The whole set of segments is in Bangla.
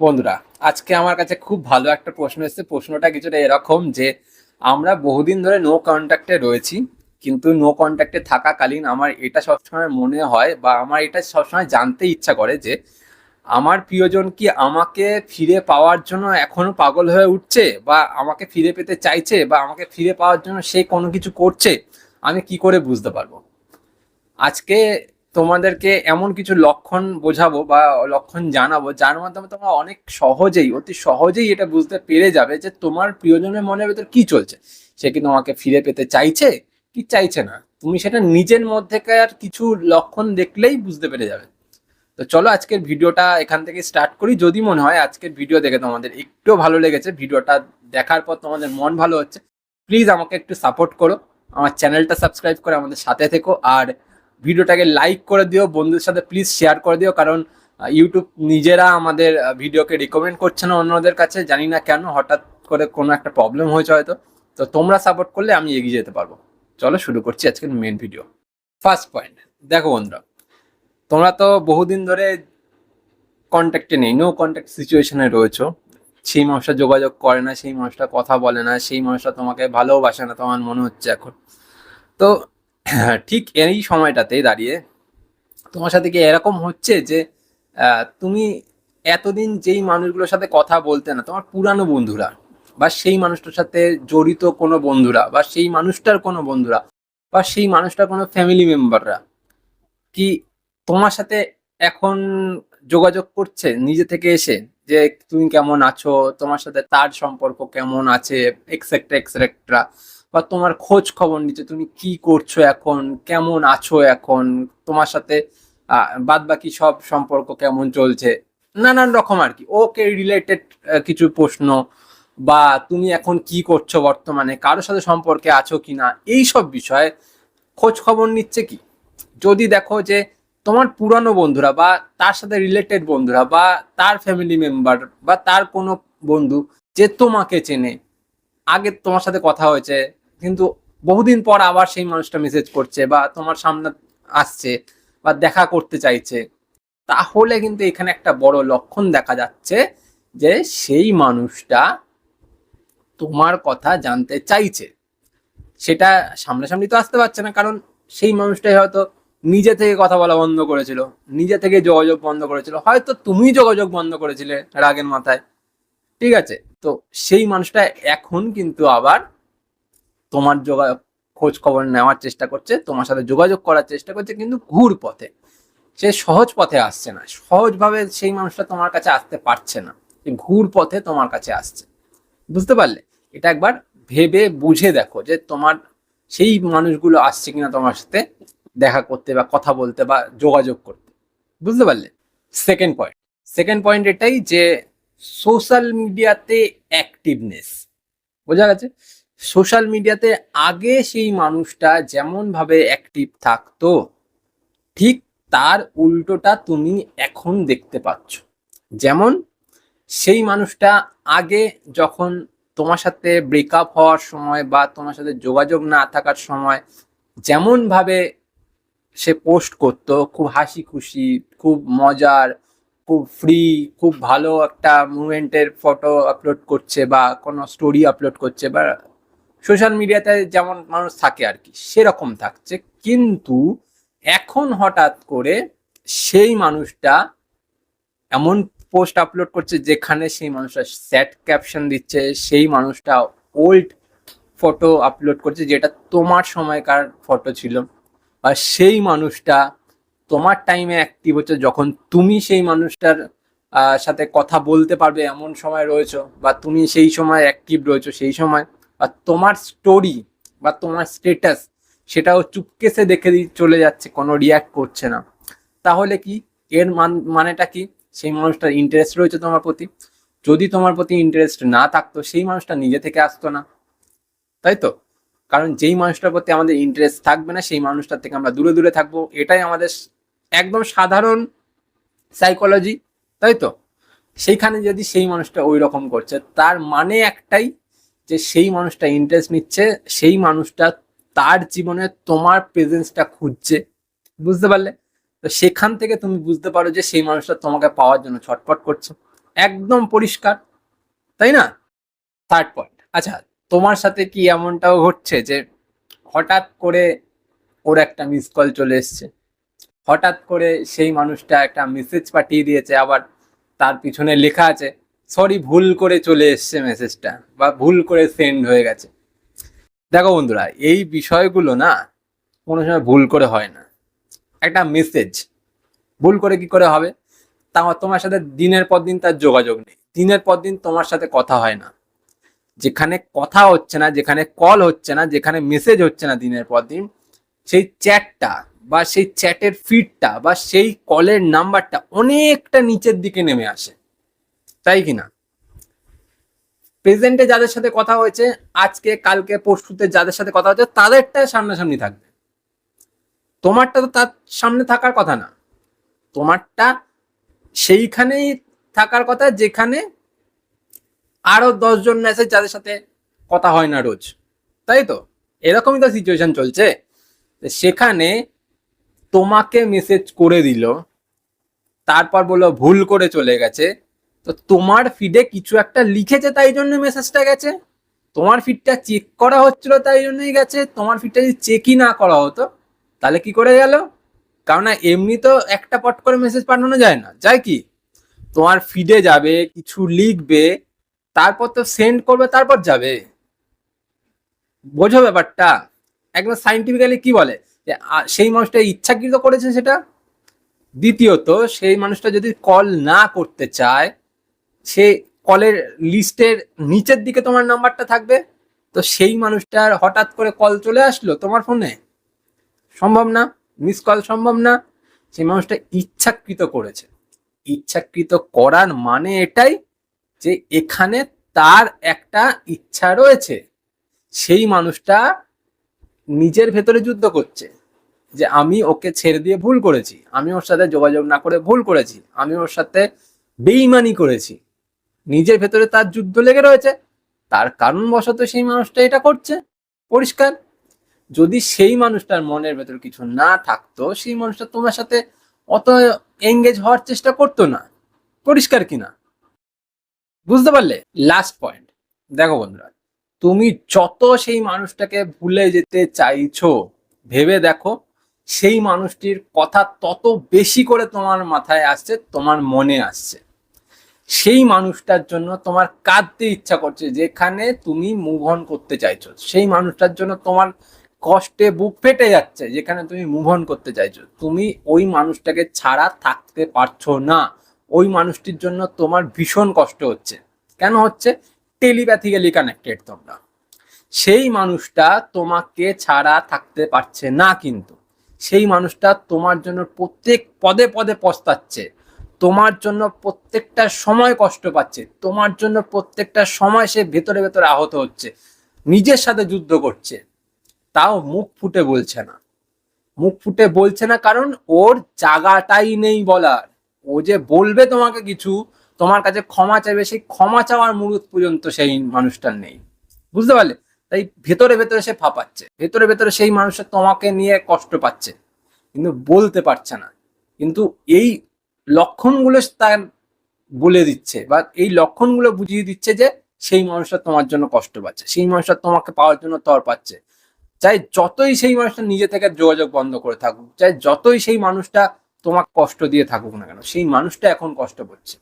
বন্ধুরা, আজকে আমার কাছে খুব ভালো একটা প্রশ্ন এসেছে। প্রশ্নটা কিছুটা এরকম যে, আমরা বহুদিন ধরে নো কন্ট্যাক্টে রয়েছি, কিন্তু নো কন্ট্যাক্টে থাকাকালীন আমার এটা সবসময় মনে হয় বা আমার এটা সবসময় জানতে ইচ্ছা করে যে, আমার প্রিয়জন কি আমাকে ফিরে পাওয়ার জন্য এখনও পাগল হয়ে উঠছে বা আমাকে ফিরে পেতে চাইছে বা আমাকে ফিরে পাওয়ার জন্য সে কোনো কিছু করছে? আমি কি করে বুঝতে পারব? আজকে তোমাদেরকে এমন কিছু লক্ষণ বোঝাবো বা লক্ষণ জানাব, যার মাধ্যমে তোমরা অনেক সহজেই, অতি সহজেই এটা বুঝতে পেরে যাবে যে তোমার প্রিয়জনের মনের ভেতর কি চলছে। সে কি তোমাকে ফিরে পেতে চাইছে? কি চাইছে না? তুমি সেটা নিজের মধ্যেকার কিছু লক্ষণ দেখলেই বুঝতে পেরে যাবে। তো চলো আজকের ভিডিওটা এখান থেকে স্টার্ট করি। যদি মনে হয় আজকের ভিডিও দেখে তোমাদের একটু ভালো লেগেছে, ভিডিওটা দেখার পর তোমাদের মন ভালো হচ্ছে প্লিজ আমাকে একটু সাপোর্ট করো। আমার চ্যানেলটা সাবস্ক্রাইব করে আমাদের সাথে থেকো। আর ভিডিওটাকে লাইক করে দিও, বন্ধুদের সাথে প্লিজ শেয়ার করে দিও, কারণ ইউটিউব নিজেরা আমাদের ভিডিওকে রিকমেন্ড করছে না অন্যদের কাছে, জানি না কেন, হঠাৎ করে কোনো একটা প্রবলেম হয়েছে হয়তো। তো তোমরা সাপোর্ট করলে আমি এগিয়ে যেতে পারব। চলো শুরু করছি আজকের মেন ভিডিও ফার্স্ট পয়েন্ট দেখো বন্ধুরা, তোমরা তো বহুদিন ধরে কন্ট্যাক্টে নেই নো কন্ট্যাক্ট সিচুয়েশনে রয়েছো। সেই মানুষটা যোগাযোগ করে না, সেই মানুষটা কথা বলে না, সেই মানুষটা তোমাকে ভালোবাসে না, তোমার মনে হচ্ছে এখন। তো ঠিক এই সময়টাতে দাঁড়িয়ে তোমার সাথে কি এরকম হচ্ছে যে তুমি এতদিন যেই মানুষগুলোর সাথে কথা বলতে না, তোমার পুরানো বন্ধুরা বা সেই মানুষটার সাথে জড়িত কোনো বন্ধুরা বা সেই মানুষটার কোনো বন্ধুরা বা সেই মানুষটার কোনো ফ্যামিলি মেম্বাররা কি তোমার সাথে এখন যোগাযোগ করছে নিজে থেকে এসে? যে তুমি কেমন আছো, তোমার সাথে তার সম্পর্ক কেমন আছে এক্সেট্রা এক্সেট্রা বা তোমার খোঁজ খবর নিচ্ছে তুমি কি করছ এখন, কেমন আছো এখন, তোমার সাথে বাদ বাকি সব সম্পর্ক কেমন চলছে? নানান রকম আর কি। ওকে রিলেটেড কিছু প্রশ্ন, বা তুমি এখন কি করছ বর্তমানে, কারোর সাথে সম্পর্কে আছো কিনা এই সব বিষয়ে খোঁজ খবর নিচ্ছে কি? যদি দেখো যে তোমার পুরানো বন্ধুরা বা তার সাথে রিলেটেড বন্ধুরা বা তার ফ্যামিলি মেম্বার বা তার কোনো বন্ধু যে তোমাকে চেনে। আগে তোমার সাথে কথা হয়েছে, কিন্তু বহুদিন পর আবার সেই মানুষটা মেসেজ করছে বা তোমার সামনে আসছে বা দেখা করতে চাইছে। তাহলে কিন্তু এখানে একটা বড় লক্ষণ দেখা যাচ্ছে যে সেই মানুষটা তোমার কথা জানতে চাইছে। সেটা সামনাসামনি তো আসতে পারছে না, কারণ সেই মানুষটাই হয়তো নিজে থেকে কথা বলা বন্ধ করেছিল, নিজে থেকে যোগাযোগ বন্ধ করেছিল। হয়তো তুমি যোগাযোগ বন্ধ করেছিলে রাগের মাথায়। ঠিক আছে? তো সেই মানুষটা এখন কিন্তু আবার তোমার যোগা খোঁজ খবর নেওয়ার চেষ্টা করছে, তোমার সাথে যোগাযোগ করার চেষ্টা করছে, কিন্তু ঘুর পথে। সে সহজ পথে আসছে না। সহজভাবে সেই মানুষটা তোমার কাছে আসতে পারছে না। ঘুর পথে তোমার কাছে আসছে। বুঝতে পারলে? এটা একবার ভেবে বুঝে দেখো যে তোমার, সেই মানুষগুলো আসছে কিনা তোমার সাথে। দেখা করতে বা কথা বলতে বা যোগাযোগ করতে। বুঝতে পারলে? সেকেন্ড পয়েন্ট সেকেন্ড পয়েন্ট এটাই যে সোশ্যাল মিডিয়াতে অ্যাক্টিভনেস বোঝা গেছে? সোশ্যাল মিডিয়াতে আগে সেই মানুষটা যেমনভাবে অ্যাক্টিভ থাকতো, ঠিক তার উল্টোটা তুমি এখন দেখতে পাচ্ছ। যেমন সেই মানুষটা আগে যখন তোমার সাথে ব্রেকআপ হওয়ার সময় বা তোমার সাথে যোগাযোগ না থাকার সময় যেমন ভাবে সে পোস্ট করতো, খুব হাসি খুশি খুব মজার, খুব ফ্রি খুব ভালো একটা মুভমেন্টের ফটো আপলোড করছে বা কোনো স্টোরি আপলোড করছে বা সোশ্যাল মিডিয়াতে যেমন মানুষ থাকে আর কি, সেরকম থাকছে। কিন্তু এখন হঠাৎ করে সেই মানুষটা এমন পোস্ট আপলোড করছে যেখানে সেই মানুষটা স্যাড ক্যাপশন দিচ্ছে, সেই মানুষটা ওল্ড ফটো আপলোড করছে যেটা তোমার সময়কার ফটো ছিল। আর সেই মানুষটা তোমার টাইমে অ্যাক্টিভ হচ্ছে যখন তুমি সেই মানুষটার সাথে কথা বলতে পারবে এমন সময় রয়েছো বা তুমি সেই সময় অ্যাক্টিভ রয়েছো সেই সময় আর তোমার স্টোরি বা তোমার স্টেটাস সেটাও চুপকেসে দেখে দিয়ে চলে যাচ্ছে, কোনো রিয়াক্ট করছে না। তাহলে কি? এর মান, মানেটা কি? সেই মানুষটার ইন্টারেস্ট রয়েছে তোমার প্রতি। যদি তোমার প্রতি ইন্টারেস্ট না থাকতো, সেই মানুষটা নিজে থেকে আসতো না। তাই তো? কারণ যেই মানুষটার প্রতি আমাদের ইন্টারেস্ট থাকবে না, সেই মানুষটার থেকে আমরা দূরে দূরে থাকব। এটাই আমাদের একদম সাধারণ সাইকোলজি তাই তো? সেইখানে যদি সেই মানুষটা ওই রকম করছে, তার মানে একটাই যে সেই মানুষটা ইন্টারেস্ট নিচ্ছে, সেই মানুষটা তার জীবনে তোমার প্রেজেন্সটা খুঁজছে। বুঝতে পারলে? তো সেখান থেকে তুমি বুঝতে পারো যে সেই মানুষটা তোমাকে পাওয়ার জন্য ছটফট করছে। একদম পরিষ্কার, তাই না? থার্ড পয়েন্ট আচ্ছা তোমার সাথে কি এমনটাও ঘটছে যে হঠাৎ করে ওর একটা মিস কল চলে এসছে? হঠাৎ করে সেই মানুষটা একটা মেসেজ পাঠিয়ে দিয়েছে, আবার তার পিছনে লেখা আছে সরি ভুল করে চলে এসছে মেসেজটা বা ভুল করে সেন্ড হয়ে গেছে। দেখো বন্ধুরা, এই বিষয়গুলো না কোনো সময় ভুল করে হয় না। একটা মেসেজ ভুল করে কি করে হবে? তা তোমার সাথে দিনের পর দিন তার যোগাযোগ নেই। দিনের পর দিন তোমার সাথে কথা হয় না। যেখানে কথা হচ্ছে না, যেখানে কল হচ্ছে না, যেখানে মেসেজ হচ্ছে না দিনের পর দিন, সেই চ্যাটটা বা সেই চ্যাটের ফিডটা বা সেই কলের নাম্বারটা অনেকটা নিচের দিকে নেমে আসে। তাই কি না? প্রেজেন্টে যাদের সাথে কথা হয়েছে, আজকে, কালকে, পরশুতে যাদের সাথে কথা হয়েছে, তাদেরটা সামনাসামনি থাকবে। তোমারটা তো তার সামনে থাকার কথা না। তোমারটা সেইখানেই থাকার কথা যেখানে আরও দশজন মেসেজ যাদের সাথে কথা হয় না রোজ। তাই তো? এরকমই তো সিচুয়েশন চলছে। সেখানে তোমাকে মেসেজ করে দিল, তারপর বলল ভুল করে চলে গেছে। তো তোমার ফিডে কিছু একটা লিখেছে তাই জন্য মেসেজটা গেছে। তোমার ফিডটা চেক করা হচ্ছিল তাই জন্যই গেছে। তোমার ফিডটা যদি চেকই না করা হতো, তাহলে কি করে গেল? কারণ এমনি তো একটা পট করে মেসেজ পাঠানো যায় না। যায় কি? তোমার ফিডে যাবে, কিছু লিখবে তারপর তো সেন্ড করবে, তারপর যাবে। বোঝো ব্যাপারটা। একদম সাইন্টিফিক্যালি কি বলে? যে সেই মানুষটা ইচ্ছাকৃত করেছে সেটা? দ্বিতীয়ত, সেই মানুষটা যদি কল না করতে চায়, সে কলের লিস্টের নিচের দিকে তোমার নাম্বারটা থাকবে। তো সেই মানুষটার হঠাৎ করে কল চলে আসলো তোমার ফোনে সম্ভব না মিস কল সম্ভব না। সেই মানুষটা ইচ্ছাকৃত করেছে। ইচ্ছাকৃত করার মানে এটাই যে এখানে তার একটা ইচ্ছা রয়েছে, সেই মানুষটা নিজের ভেতরে যুদ্ধ করছে যে আমি ওকে ছেড়ে দিয়ে ভুল করেছি, আমি ওর সাথে যোগাযোগ না করে ভুল করেছি, আমি ওর সাথে বেইমানি করেছি। নিজের ভেতরে তার যুদ্ধ লেগে রয়েছে, তার কারণবশত সেই মানুষটা এটা করছে। পরিষ্কার? যদি সেই মানুষটার মনের ভেতর কিছু না থাকতো, সেই মানুষটা তোমার সাথে অত এঙ্গেজ হওয়ার চেষ্টা করতো না। পরিষ্কার কিনা? বুঝতে পারলে? লাস্ট পয়েন্ট দেখো বন্ধুরা, তুমি যত সেই মানুষটাকে ভুলে যেতে চাইছো, ভেবে দেখো, সেই মানুষটির কথা তত বেশি করে তোমার মাথায় আসছে, তোমার মনে আসছে। সেই মানুষটার জন্য তোমার কাঁদতে ইচ্ছা করছে, যেখানে তুমি মুভ অন করতে চাইছো। সেই মানুষটার জন্য তোমার কষ্টে বুক ফেটে যাচ্ছে, যেখানে তুমি মুভ অন করতে চাইছো। তুমি ওই মানুষটাকে ছাড়া থাকতে পারছ না। ওই মানুষটির জন্য তোমার ভীষণ কষ্ট হচ্ছে। কেন হচ্ছে? টেলিপ্যাথিক্যালি কানেক্টেড তোমরা। সেই মানুষটা তোমাকে ছাড়া থাকতে পারছে না কিন্তু। সেই মানুষটা তোমার জন্য প্রত্যেক পদে পদে পস্তাচ্ছে। তোমার জন্য প্রত্যেকটা সময় কষ্ট পাচ্ছে। তোমার জন্য প্রত্যেকটা সময় সে ভেতরে ভেতরে আহত হচ্ছে। নিজের সাথে যুদ্ধ করছে। তাও মুখ ফুটে বলছে না। মুখ ফুটে বলছে না কারণ ওর জায়গাটাই নেই বলার। ও যে বলবে তোমাকে কিছু, তোমার কাছে ক্ষমা চাইবে, সেই ক্ষমা চাওয়ার মুহূর্ত পর্যন্ত সেই মানুষটার নেই। বুঝতে পারলে? তাই ভেতরে ভেতরে সে ফাঁপাচ্ছে। ভেতরে ভেতরে সেই মানুষটা তোমাকে নিয়ে কষ্ট পাচ্ছে, কিন্তু বলতে পারছে না। কিন্তু এই লক্ষণগুলো তার বলে দিচ্ছে বা এই লক্ষণগুলো বুঝিয়ে দিচ্ছে যে সেই মানুষটা তোমার জন্য কষ্ট পাচ্ছে, সেই মানুষটা তোমাকে পাওয়ার জন্য তর পাচ্ছে। চাই যতই সেই মানুষটা নিজে থেকে যোগাযোগ বন্ধ করে থাকুক, চাই যতই সেই মানুষটা তোমাকে কষ্ট দিয়ে থাকুক না কেন? সেই মানুষটা এখন কষ্ট করছে।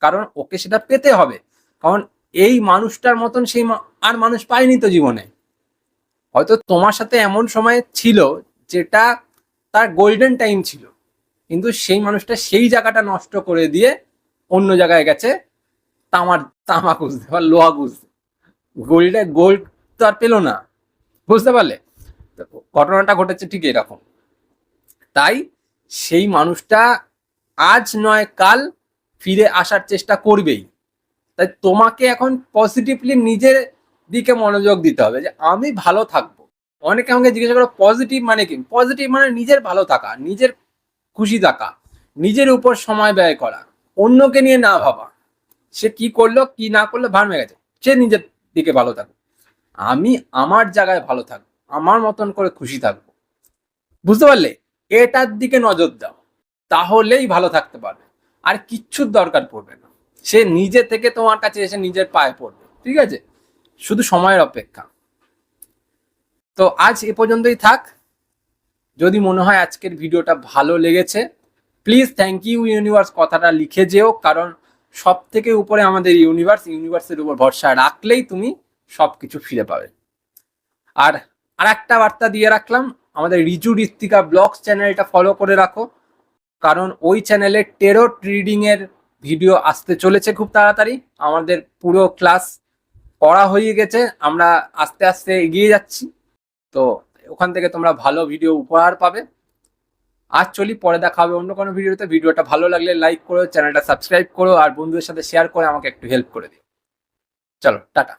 কারণ ওকে সেটা পেতে হবে। কারণ এই মানুষটার মতন সেই আর মানুষ পায়নি তো জীবনে। হয়তো তোমার সাথে এমন সময় ছিল যেটা তার গোল্ডেন টাইম ছিল। কিন্তু সেই মানুষটা সেই জায়গাটা নষ্ট করে দিয়ে অন্য জায়গায় গেছে। তামার, তামা খুঁজতে বা লোহা খুঁজতে। গোল্ডে গোল্ড তো আর পেল না। বুঝতে পারলে? ঘটনাটা ঘটেছে ঠিক এরকম। তাই সেই মানুষটা আজ নয়, কাল ফিরে আসার চেষ্টা করবেই। তাই তোমাকে এখন পজিটিভলি নিজের দিকে মনোযোগ দিতে হবে যে আমি ভালো থাকব। অনেকে আমাকে জিজ্ঞাসা করো পজিটিভ মানে কি? পজিটিভ মানে নিজের ভালো থাকা, নিজের খুশি থাকা, নিজের উপর সময় ব্যয় করা, অন্যকে নিয়ে না ভাবা। সে কি করল, কি না করল ভার মেয়ে গেছে। সে নিজের দিকে ভালো থাকবে আমি আমার জায়গায় ভালো থাকব, আমার মতন করে খুশি থাকব। বুঝতে পারলে? এটার দিকে নজর দাও, তাহলেই ভালো থাকতে পারবে। আর কিচ্ছুর দরকার পড়বে না। সে নিজে থেকে তোমার কাছে এসে নিজের পায়ে পড়বে, ঠিক আছে? শুধু সময়ের অপেক্ষা। তো আজ এ পর্যন্তই থাক। যদি মনে হয় আজকের ভিডিওটা ভালো লেগেছে প্লিজ থ্যাংক ইউ ইউনিভার্স কথাটা লিখে যেও, কারণ সব থেকে উপরে আমাদের ইউনিভার্স ইউনিভার্সের উপর ভরসা রাখলেই তুমি সব কিছু ফিরে পাবে। আর আর একটা বার্তা দিয়ে রাখলাম আমাদের রিজু ঋত্বিকা ব্লগস চ্যানেলটা ফলো করে রাখো। কারণ ওই চ্যানেলে টেরো ট্রিডিং এর ভিডিও আসতে চলেছে খুব তাড়াতাড়ি। আমাদের পুরো ক্লাস করা হয়ে গেছে, আমরা আস্তে আস্তে এগিয়ে যাচ্ছি। তো ওখান থেকে তোমরা ভালো ভিডিও উপহার পাবে। আজ চলি, পরে দেখা হবে অন্য কোনো ভিডিওতে ভিডিওটা ভালো লাগলে লাইক করো, চ্যানেলটা সাবস্ক্রাইব করো, আর বন্ধুদের সাথে শেয়ার করে আমাকে একটু হেল্প করে দিও। চলো, টাটা।